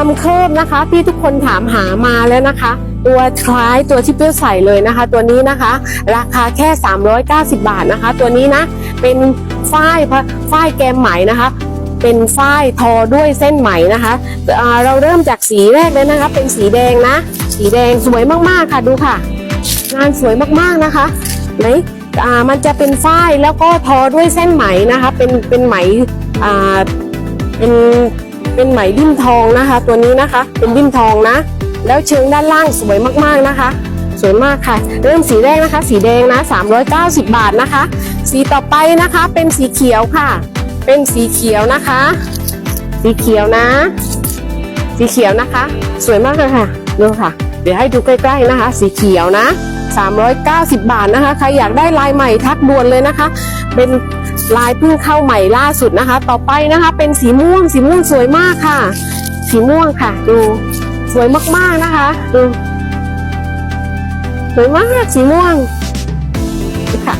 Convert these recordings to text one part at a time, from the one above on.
ทำเคิบนะคะที่ทุกคนถามหามาแล้วนะคะ ตัวคล้ายตัวที่เปรี้ยวใส่เลยนะคะ ตัวนี้นะคะ ราคาแค่ 390 บาทนะคะ ตัวนี้นะเป็นฝ้ายฝ้ายแกมไหมนะคะเป็นฝ้ายทอด้วยเส้นไหมนะคะเราเริ่มจากสีแรกเลยนะคะ เป็นสีแดงนะ สีแดงสวยมากๆค่ะดูค่ะ งานสวยมากๆนะคะไหนมันจะเป็นฝ้ายแล้วก็ทอด้วยเส้นไหมนะคะ เป็นเป็นไหมเป็น เป็นไหมดิ้นทองนะคะ ตัวนี้นะคะเป็นดิ้นทองนะ แล้วเชิงด้านล่างสวยมากๆนะคะ สวยมากค่ะ เริ่มสีแรกนะคะ สีแดงนะ 390 บาทนะคะ สีต่อไปนะคะเป็นสีเขียวค่ะ เป็นสีเขียวนะคะ สีเขียวนะ สีเขียวนะคะ สวยมากเลยค่ะดูค่ะ เดี๋ยวให้ดูใกล้ๆนะคะ สีเขียวนะ 390 บาทนะคะ ใครอยากได้ลายใหม่ทักด่วนเลยนะคะ เป็นลายเพิ่งเข้าใหม่ล่าสุดนะคะ ต่อไปนะคะเป็นสีม่วง สีม่วงสวยมากค่ะ สีม่วงค่ะ ดูสวยมากๆนะคะดูสวยมากสีม่วงค่ะ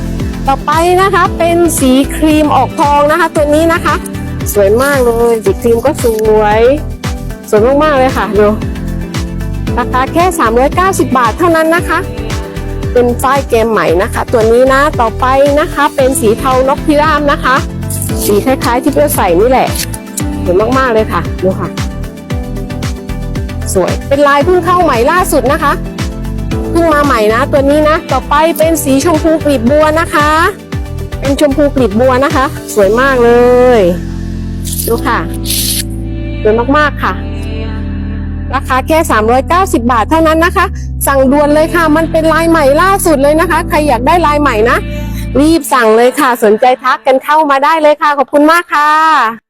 ต่อไปนะคะเป็นสีครีมออกทองนะคะ ตัวนี้นะคะ สวยมากเลยสีครีมก็สวยสวยมากๆเลยค่ะดูราคาแค่ 390 บาทเท่านั้นนะคะ เป็นฝ้ายเกมใหม่นะคะ ตัวนี้นะต่อไปนะคะเป็นสีเทานกพิราบนะคะ สีคล้าย ๆ ที่เพื่อใส่นี่แหละสวยมากๆเลยค่ะดูค่ะ สวยเป็นลายเพิ่งเข้าใหม่ล่าสุดนะคะเพิ่งมาใหม่นะ ตัวนี้นะ ต่อไปเป็นสีชมพูกลีบบัวนะคะ เป็นชมพูกลีบบัวนะคะ สวยมากเลย ดูค่ะสวยมากๆค่ะ ราคาแค่ 390 บาทเท่านั้นนะคะ สั่งด่วนเลยค่ะ มันเป็นลายใหม่ล่าสุดเลยนะคะ ใครอยากได้ลายใหม่นะ รีบสั่งเลยค่ะ สนใจทักกันเข้ามาได้เลยค่ะ ขอบคุณมากค่ะ